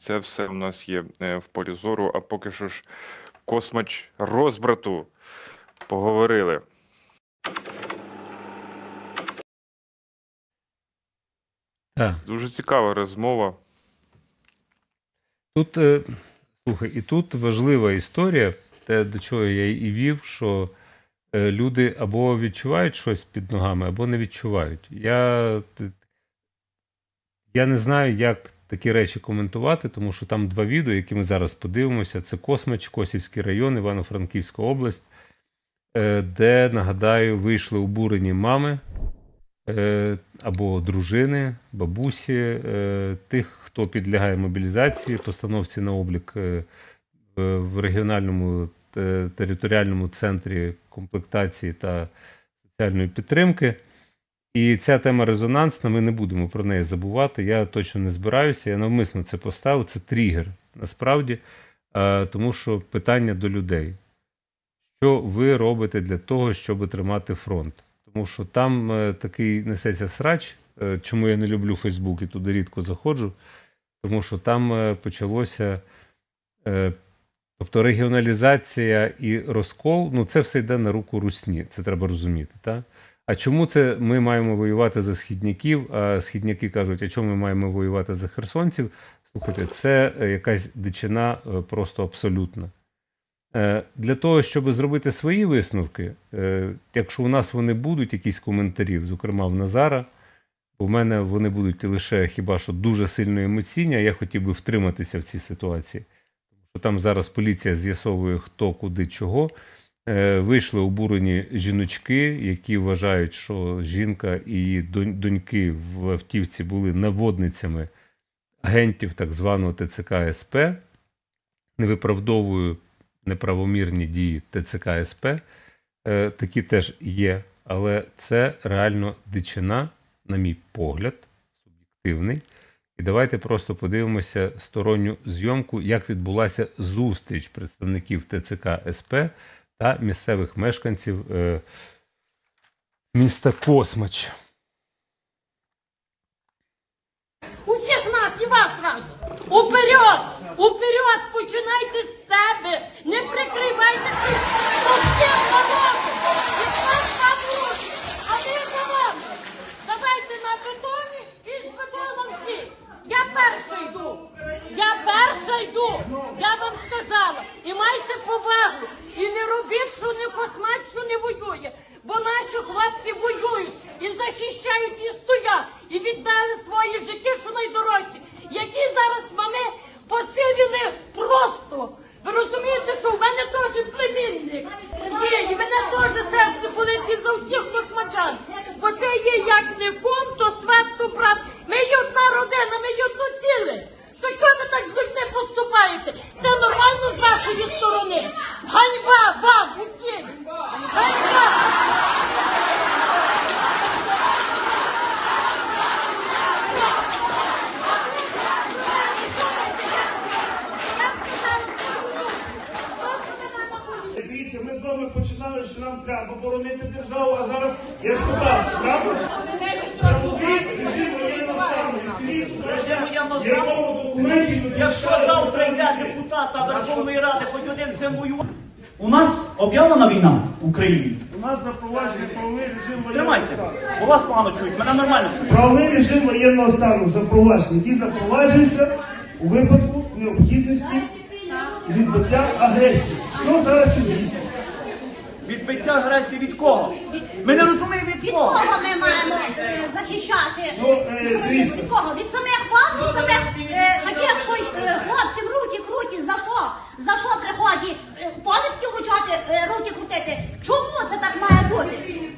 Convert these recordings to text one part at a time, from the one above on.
Це все у нас є е, в полі зору. А поки що ж космач розбрату. Поговорили. Так. Дуже цікава розмова. Тут, е, слухай, і тут важлива історія, те, до чого я і вів, що е, люди або відчувають щось під ногами, або не відчувають. Я, я не знаю, як такі речі коментувати, тому що там два відео, які ми зараз подивимося: це Космач, Косівський район, Івано-Франківська область, е, де, нагадаю, вийшли обурені мами е, або дружини, бабусі, е, тих, хто підлягає мобілізації, постановці на облік в регіональному територіальному центрі комплектації та соціальної підтримки. І ця тема резонансна, ми не будемо про неї забувати. Я точно не збираюся. Я навмисно це поставив. Це тригер насправді, е, тому що питання до людей. Що ви робите для того, щоб тримати фронт? Тому що там е, такий несеться срач, е, чому я не люблю Фейсбук і туди рідко заходжу, тому що там почалося. Тобто регіоналізація і розкол, ну це все йде на руку русні, це треба розуміти. Так? А чому це ми маємо воювати за східняків? А східняки кажуть, а чому ми маємо воювати за херсонців? Слухайте, це е, якась дичина е, просто абсолютна. Е, Для того, щоб зробити свої висновки, якщо у нас вони будуть, якісь коментарі, зокрема в Назара, в мене вони будуть лише хіба що дуже сильно емоційні, а я хотів би втриматися в цій ситуації. Тому що там зараз поліція з'ясовує, хто, куди, чого. Е, Вийшли обурені жіночки, які вважають, що жінка і її доньки в автівці були наводницями агентів так званого ТЦК СП. Не виправдовую неправомірні дії ТЦК СП. Е, Такі теж є, але це реально дичина, на мій погляд, суб'єктивний. І давайте просто подивимося сторонню зйомку, як відбулася зустріч представників ТЦК СП та місцевих мешканців е, міста Космач. Усіх нас і вас разом. Уперед! Уперед! Починайте з себе! Не прикривайтеся простим народом! І так вам руки! А ми за! Давайте на бетоні і з бетоном всі! Я перша йду! Я перша йду! Я вам сказала! І майте повагу! І не робіть, що не космать, що не воює! Бо наші хлопці воюють і захищають і стоять, і віддали свої життя, що найдорожчі, які зараз мами посивіли просто. Ви розумієте, що в мене теж племінник є, і мене теж серце болить і за всіх космачан. Бо це є як не ком, то свет, то брат. Ми одна родина, ми є одно ціле. То чого ви так з людьми поступаєте? Це нормально з вашої сторони. Ганьба вам усім! Ганьба! Дивіться, ми з вами починали, що нам треба боронити державу, а зараз я ж питався, правда? Є Якщо завтра йде депутата Верховної Ради, хоч один цим воювати. У нас об'явлена війна в Україні. у нас запроваджений правовий режим воєнного Тримайте, стану. бо вас погано чують, мене нормально чують. Правовий режим воєнного стану запроваджений, який запроваджується у випадку необхідності відбиття агресії. Що зараз і здійснюється? Відбиття агресії від кого? Ми не розуміємо від Від кого. кого ми маємо е, захищати Ну, е, дивіться. Від кого? Від самих вас, від самих е, таких, що е, хлопці в руки крутять, за що? За що приходять е, вручати, е, руки крутити? Чому це так має бути?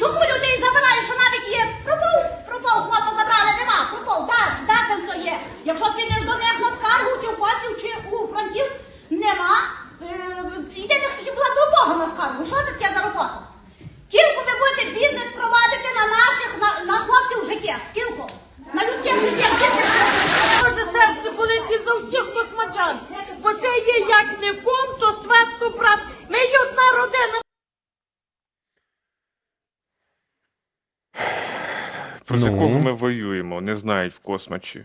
Чому людей забирають, що навіть є пропов? Пропов, хлопа забрали, нема, пропов, да, да, це все є. Якщо підеш до них на скаргу, чи в Косів, чи у Франківськ, нема. Е, Йде хіба до Бога на скаргу, що це таке за робота? Тільки ви будете бізнес провадити на наших, на, на хлопців життях. Тільки. На людських життях. Тільки. Може серце болить і за всіх космачан. Бо це є як не ком, то свет, то брат. Ми є одна родина. Проти Ну. кого ми воюємо, не знають в космачі.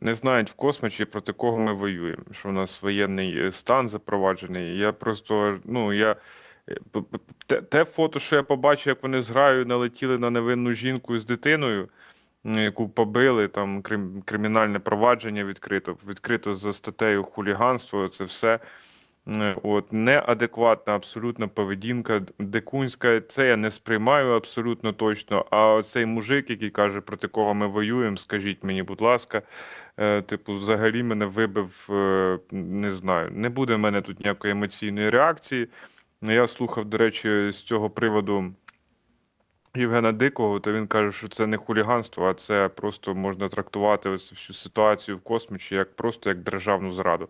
не знають в космосі, проти кого ми воюємо, що в нас воєнний е, стан запроваджений. Я просто, ну, я. е, Те, те фото, що я побачив, як вони з граю налетіли на невинну жінку з дитиною, яку побили, там крим, кримінальне провадження відкрито, відкрито за статтею хуліганство, це все. От, неадекватна абсолютно поведінка дикунська. Це я не сприймаю абсолютно точно. А цей мужик, який каже, проти кого ми воюємо, скажіть мені, будь ласка, е, типу, взагалі мене вибив, е, не знаю, не буде в мене тут ніякої емоційної реакції. Я слухав, до речі, з цього приводу. Євгена Дикого, то він каже, що це не хуліганство, а це просто можна трактувати ось всю ситуацію в космосі як просто як державну зраду.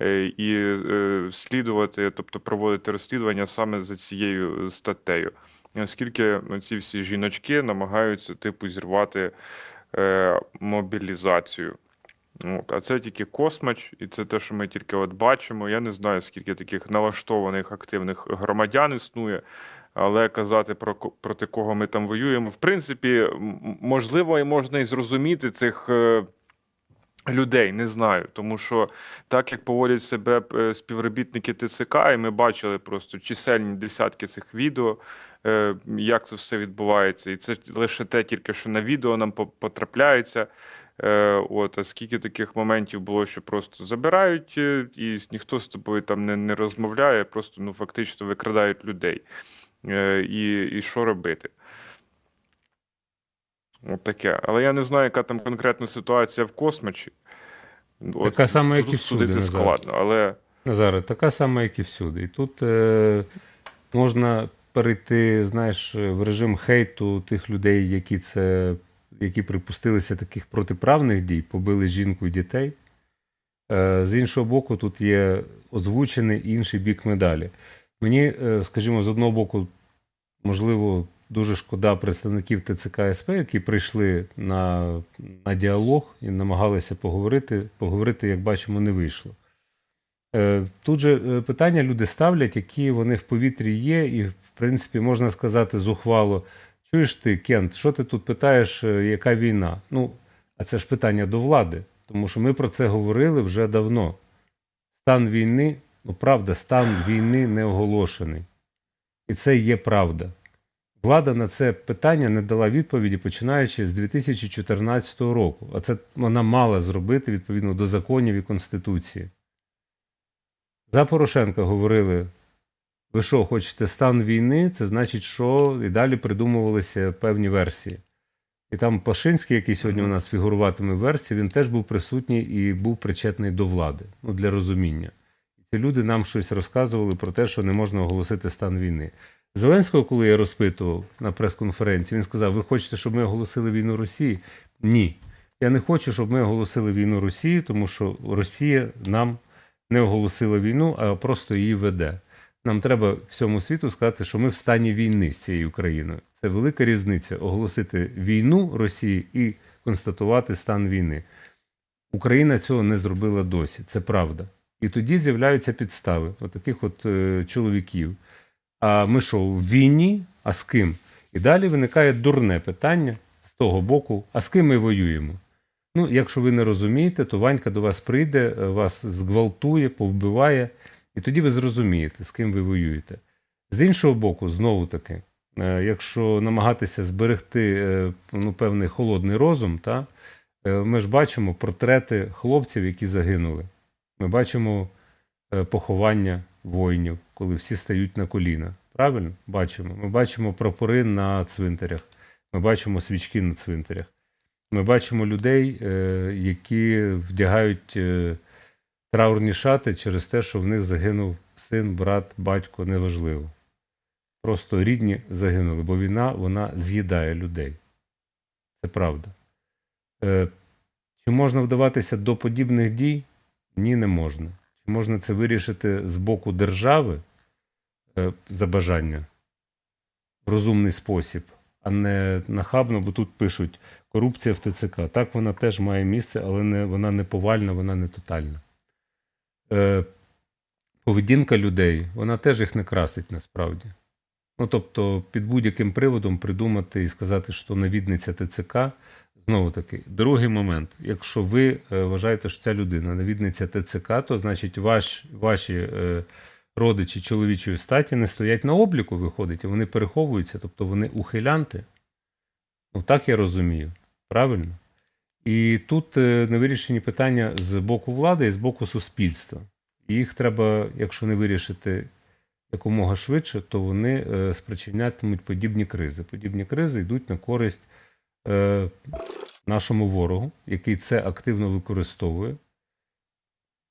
Е, І е, слідувати, тобто проводити розслідування саме за цією статтею. Оскільки ці всі жіночки намагаються типу зірвати е, мобілізацію. От, а це тільки космач, і це те, що ми тільки от бачимо. Я не знаю, скільки таких налаштованих активних громадян існує, але казати про проти кого ми там воюємо, в принципі, можливо, і можна і зрозуміти цих. е, Людей не знаю, тому що так як поводять себе е, співробітники ТЦК, і ми бачили просто чисельні десятки цих відео, е, як це все відбувається, і це лише те, тільки що на відео нам потрапляється. От, а скільки таких моментів було, що просто забирають, і ніхто з тобою там не, не розмовляє, просто ну фактично викрадають людей. Е, І, і що робити? От таке. Але я не знаю, яка там конкретна ситуація в космочі. От, Така сама, як і всюди, судити Назар. складно, але Назаре, така сама, як і всюди. І тут е, можна перейти, знаєш, в режим хейту тих людей, які це, які припустилися таких протиправних дій, побили жінку і дітей. Е, з іншого боку, тут є озвучений інший бік медалі. Мені, е, скажімо, з одного боку, можливо, дуже шкода представників ТЦК СП, які прийшли на, на діалог і намагалися поговорити. Поговорити, як бачимо, не вийшло. Е, Тут же е, питання люди ставлять, які вони в повітрі є, і, в принципі, можна сказати зухвало. Чуєш ти, Кент, що ти тут питаєш, яка війна? Ну, а це ж питання до влади, тому що ми про це говорили вже давно. Стан війни, ну правда, стан війни не оголошений. І це є правда. Влада на це питання не дала відповіді, починаючи з 2014 року. А це вона мала зробити відповідно до законів і Конституції. За Порошенка говорили: ви що, хочете стан війни? Це значить, що і далі придумувалися певні версії. І там Пашинський, який сьогодні у нас фігуруватиме версії, він теж був присутній і був причетний до влади, ну, для розуміння. Ці люди нам щось розказували про те, що не можна оголосити стан війни. Зеленського, коли я розпитував на прес-конференції, він сказав: Ви хочете, щоб ми оголосили війну Росії? Ні. Я не хочу, щоб ми оголосили війну Росії, тому що Росія нам не оголосила війну, а просто її веде. Нам треба всьому світу сказати, що ми в стані війни з цією країною. Це велика різниця оголосити війну Росії і констатувати стан війни. Україна цього не зробила досі, це правда. І тоді з'являються підстави от таких от е, чоловіків. А ми що, в війні? А з ким? І далі виникає дурне питання з того боку: а з ким ми воюємо? Ну, якщо ви не розумієте, то Ванька до вас прийде, е, вас зґвалтує, повбиває, і тоді ви зрозумієте, з ким ви воюєте. З іншого боку, знову таки, е, якщо намагатися зберегти е, ну, певний холодний розум, та, ми ж бачимо портрети хлопців, які загинули. Ми бачимо е, поховання воїнів, коли всі стають на коліна. Правильно? Бачимо. Ми бачимо прапори на цвинтарях, ми бачимо свічки на цвинтарях. Ми бачимо людей, е, які вдягають е, траурні шати через те, що в них загинув син, брат, батько, неважливо. Просто рідні загинули, бо війна вона з'їдає людей. Це правда. Чи можна вдаватися до подібних дій? Ні, не можна. Чи можна це вирішити з боку держави е, за бажання в розумний спосіб, а не нахабно, бо тут пишуть корупція в ТЦК. Так, вона теж має місце, але не, вона не повальна, вона не тотальна. Е, поведінка людей, вона теж їх не красить насправді. Ну, тобто, під будь-яким приводом придумати і сказати, що навідниця ТЦК Знову таки, другий момент. Якщо ви е, вважаєте, що ця людина навідниця ТЦК, то значить ваш, ваші е, родичі чоловічої статі не стоять на обліку, виходить, а вони переховуються, тобто вони ухилянти. Ну так я розумію. Правильно? І тут е, невирішені питання з боку влади і з боку суспільства. І Їх треба, якщо не вирішити якомога швидше, то вони спричинятимуть подібні кризи. Подібні кризи йдуть на користь нашому ворогу, який це активно використовує.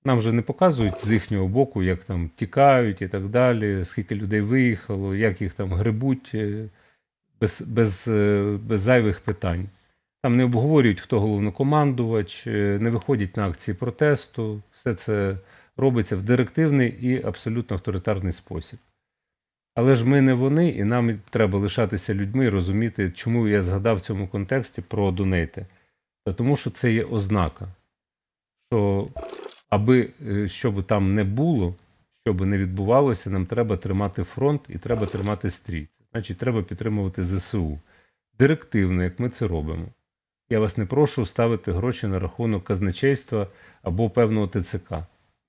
Нам же не показують з їхнього боку, як там тікають і так далі, скільки людей виїхало, як їх там грибуть е, без, без, е, без зайвих питань. Там не обговорюють, хто головнокомандувач, е, не виходять на акції протесту. Все це робиться в директивний і абсолютно авторитарний спосіб. Але ж ми не вони, і нам треба лишатися людьми і розуміти, чому я згадав в цьому контексті про донейти. Та тому що це є ознака, що аби е, що би там не було, що би не відбувалося, нам треба тримати фронт і треба тримати стрій. Значить, треба підтримувати ЗСУ. Директивно, як ми це робимо. Я вас не прошу ставити гроші на рахунок казначейства або певного ТЦК.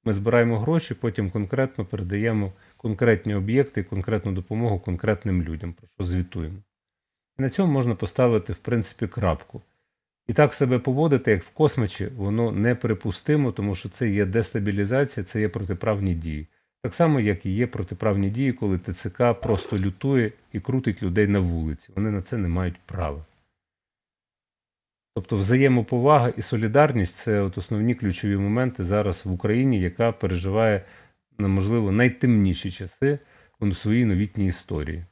Ми збираємо гроші, потім конкретно передаємо конкретні об'єкти конкретну допомогу конкретним людям, про що звітуємо. І на цьому можна поставити, в принципі, крапку. І так себе поводити, як в космочі, воно неприпустимо, тому що це є дестабілізація, це є протиправні дії. Так само, як і є протиправні дії, коли ТЦК просто лютує і крутить людей на вулиці. Вони на це не мають права. Тобто взаємоповага і солідарність це от основні ключові моменти зараз в Україні, яка переживає, можливо, найтемніші часи у своїй новітній історії.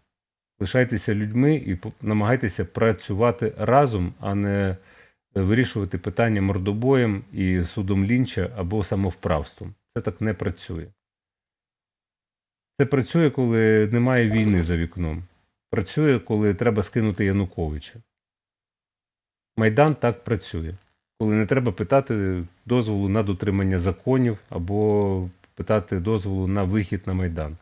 Лишайтеся людьми і намагайтеся працювати разом, а не вирішувати питання мордобоєм і судом лінча або самовправством. Це так не працює. Це працює, коли немає війни за вікном. Працює, коли треба скинути Януковича. Майдан так працює, коли не треба питати дозволу на дотримання законів або питати дозволу на вихід на Майдан.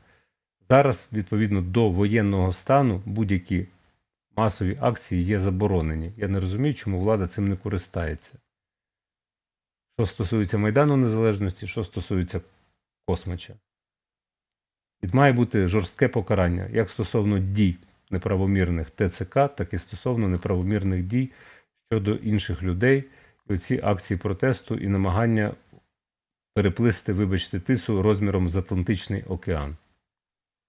Зараз, відповідно до воєнного стану, будь-які масові акції є заборонені. Я не розумію, чому влада цим не користається. Що стосується Майдану Незалежності, що стосується космача. І має бути жорстке покарання як стосовно дій неправомірних ТЦК, так і стосовно неправомірних дій щодо інших людей. І оці акції протесту і намагання переплисти, вибачте, тису розміром з Атлантичний океан.